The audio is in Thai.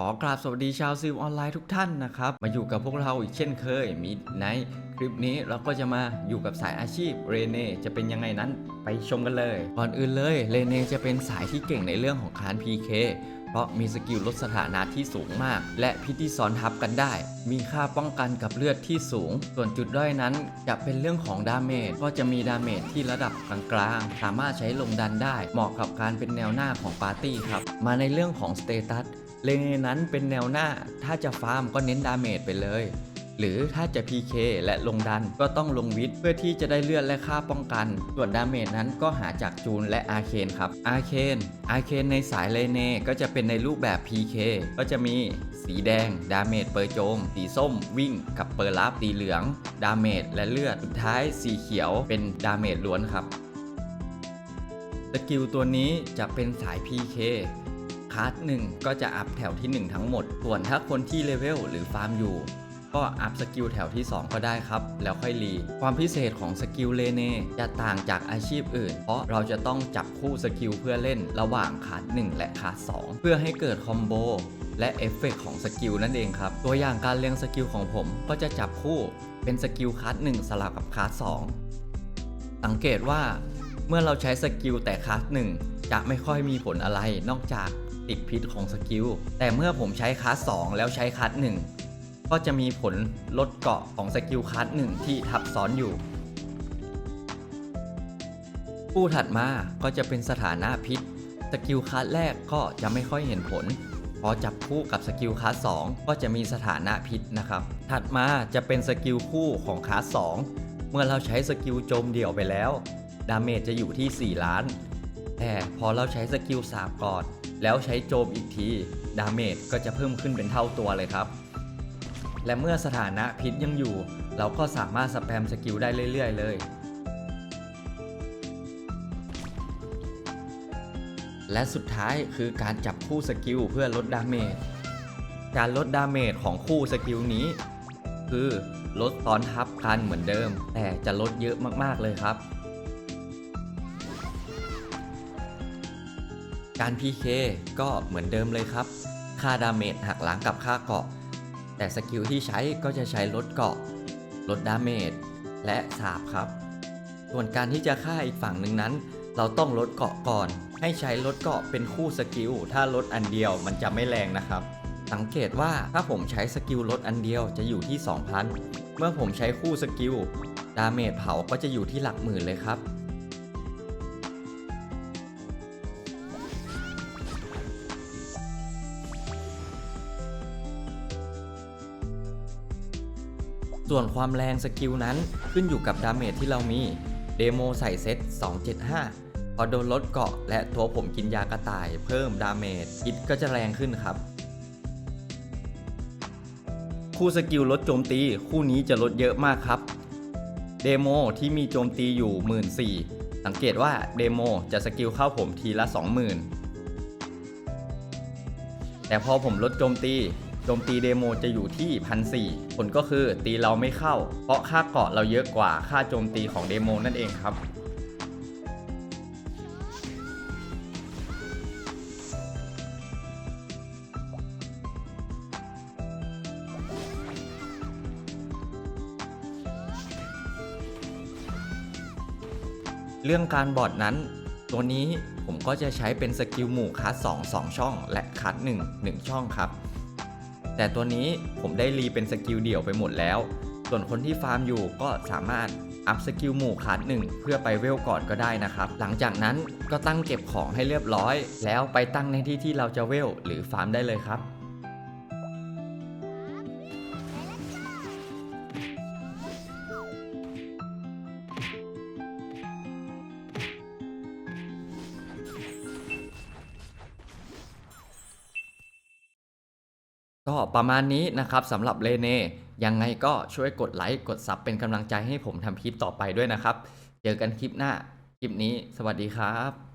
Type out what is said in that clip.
ขอกราบสวัสดีชาวซิลออนไลน์ทุกท่านนะครับ มาอยู่กับพวกเราอีกเช่นเคยมิดไนท์คลิปนี้เราก็จะมาอยู่กับสายอาชีพเรเน่จะเป็นยังไงนั้นไปชมกันเลย ก่อนอื่นเลยเรเน่จะเป็นสายที่เก่งในเรื่องของคาน PK เพราะมีสกิลลดสถานะที่สูงมาก และพิธีซ้อนทับกันได้ มีค่าป้องกันกับเลือดที่สูง ส่วนจุดด้อยนั้นจะเป็นเรื่องของดาเมจก็จะมีดาเมจที่ระดับกลางๆสามารถใช้ลงดันได้ เหมาะกับการเป็นแนวหน้าของปาร์ตี้ครับมาในเรื่องของสเตตัส เลนนั้นเป็นแนวหน้า ถ้าจะฟาร์มก็เน้นดาเมจไปเลย หรือถ้าจะ PK และลงดันก็ต้องลงวิทย์เพื่อที่จะได้เลือดและค่าป้องกัน ส่วนดาเมจนั้นก็หาจากจูนและอาเคนครับ อาเคน อาเคนในสายเลเนก็จะเป็นในรูปแบบ PK ก็จะมีสีแดง ดาเมจเปอร์โจม สีส้ม วิ่ง กับเปอร์ลับสีเหลือง ดาเมจและเลือด สุดท้ายสีเขียวเป็นดาเมจล้วนครับ สกิลตัวนี้จะเป็นสาย PK คาร์ดหนึ่งก็จะอัพแถวที่ 1 ทั้งหมด ส่วนถ้าคนที่เลเวลหรือฟาร์มอยู่ ก็อัพสกิลแถวที่ 2 ก็ได้ครับ แล้วค่อยรี ความพิเศษของสกิลเลเนจะต่างจากอาชีพอื่น เพราะเราจะต้องจับคู่สกิลเพื่อเล่นระหว่างคาร์ด1และคาร์ด2เพื่อให้เกิดคอมโบและเอฟเฟกต์ของสกิลนั่นเองครับ ตัวอย่างการเรียงสกิลของผมก็จะจับคู่เป็นสกิลคาร์ด1สลับกับคาร์ด2สังเกตว่า เมื่อเราใช้สกิลแต่คลาสหนึ่งจะไม่ค่อยมีผลอะไรนอกจากติดพิษของสกิล แต่เมื่อผมใช้คลาส2แล้วใช้คลาสหนึ่งก็จะมีผลลดเกาะของสกิลคลาสหนึ่งที่ทับซ้อนอยู่ คู่ถัดมาก็จะเป็นสถานะพิษ สกิลคลาสแรกก็จะไม่ค่อยเห็นผล พอจับคู่กับสกิลคลาส2ก็จะมีสถานะพิษนะครับ ถัดมาจะเป็นสกิลคู่ของคลาส2เมื่อเราใช้สกิลโจมเดี่ยวไปแล้ว ดาเมจจะอยู่ที่ 4 ล้าน แต่พอเราใช้สกิลสาบก่อน แล้วใช้โจมอีกที ดาเมจก็จะเพิ่มขึ้นเป็นเท่าตัวเลยครับ และเมื่อสถานะพิษยังอยู่ เราก็สามารถสแปมสกิลได้เรื่อย ๆ เลยและสุดท้ายคือการจับคู่สกิลเพื่อลดดาเมจ การลดดาเมจของคู่สกิลนี้ คือลดตอนทับกันเหมือนเดิม แต่จะลดเยอะมากๆเลยครับ การ PK ก็เหมือนเดิมเลยครับ ค่าดาเมจหักล้างกับค่าเกาะ แต่สกิลที่ใช้ก็จะใช้ลดเกาะ ลดดาเมจและสาบครับ ส่วนการที่จะฆ่าอีกฝั่งหนึ่งนั้น เราต้องลดเกาะก่อน ให้ใช้ลดเกาะเป็นคู่สกิล ถ้าลดอันเดียวมันจะไม่แรงนะครับ สังเกตว่าถ้าผมใช้สกิลลดอันเดียวจะอยู่ที่ 2,000 เมื่อผมใช้คู่สกิล ดาเมจเผาก็จะอยู่ที่หลักหมื่นเลยครับ ส่วนความแรงสกิลนั้นขึ้นอยู่กับดาเมจที่เรามี เดโมใส่เซต 275 พอโดนลดเกาะและตัวผมกินยากระต่ายเพิ่มดาเมจฮิตก็จะแรงขึ้นครับ คู่สกิลลดโจมตีคู่นี้จะลดเยอะมากครับ เดโมที่มีโจมตีอยู่ 14,000สังเกตว่าเดโมจะสกิลเข้าผมทีละ 20,000 แต่พอผมลดโจมตี โจมตีเดโมจะอยู่ที่1,400ผลก็คือตีเราไม่เข้า เพราะค่าเกาะเราเยอะกว่าค่าโจมตีของเดโมนั่นเองครับเรื่องการบอร์ดนั้น ตัวนี้ผมก็จะใช้เป็นสกิลหมู่คัส2 2 ช่อง และคัส1 1 ช่องครับ แต่ตัวนี้ผมได้รีเป็นสกิลเดี่ยวไปหมดแล้ว ส่วนคนที่ฟาร์มอยู่ก็สามารถอัพสกิลหมู่คัส1เพื่อไปเวลก่อนก็ได้นะครับ หลังจากนั้นก็ตั้งเก็บของให้เรียบร้อย แล้วไปตั้งในที่ที่เราจะเวลหรือฟาร์มได้เลยครับ ก็ประมาณนี้นะครับสำหรับเลเน่ยังไงก็ช่วยกดไลค์กดซับเป็นกำลังใจให้ผมทำคลิปต่อไปด้วยนะครับ เจอกันคลิปหน้า คลิปนี้ สวัสดีครับ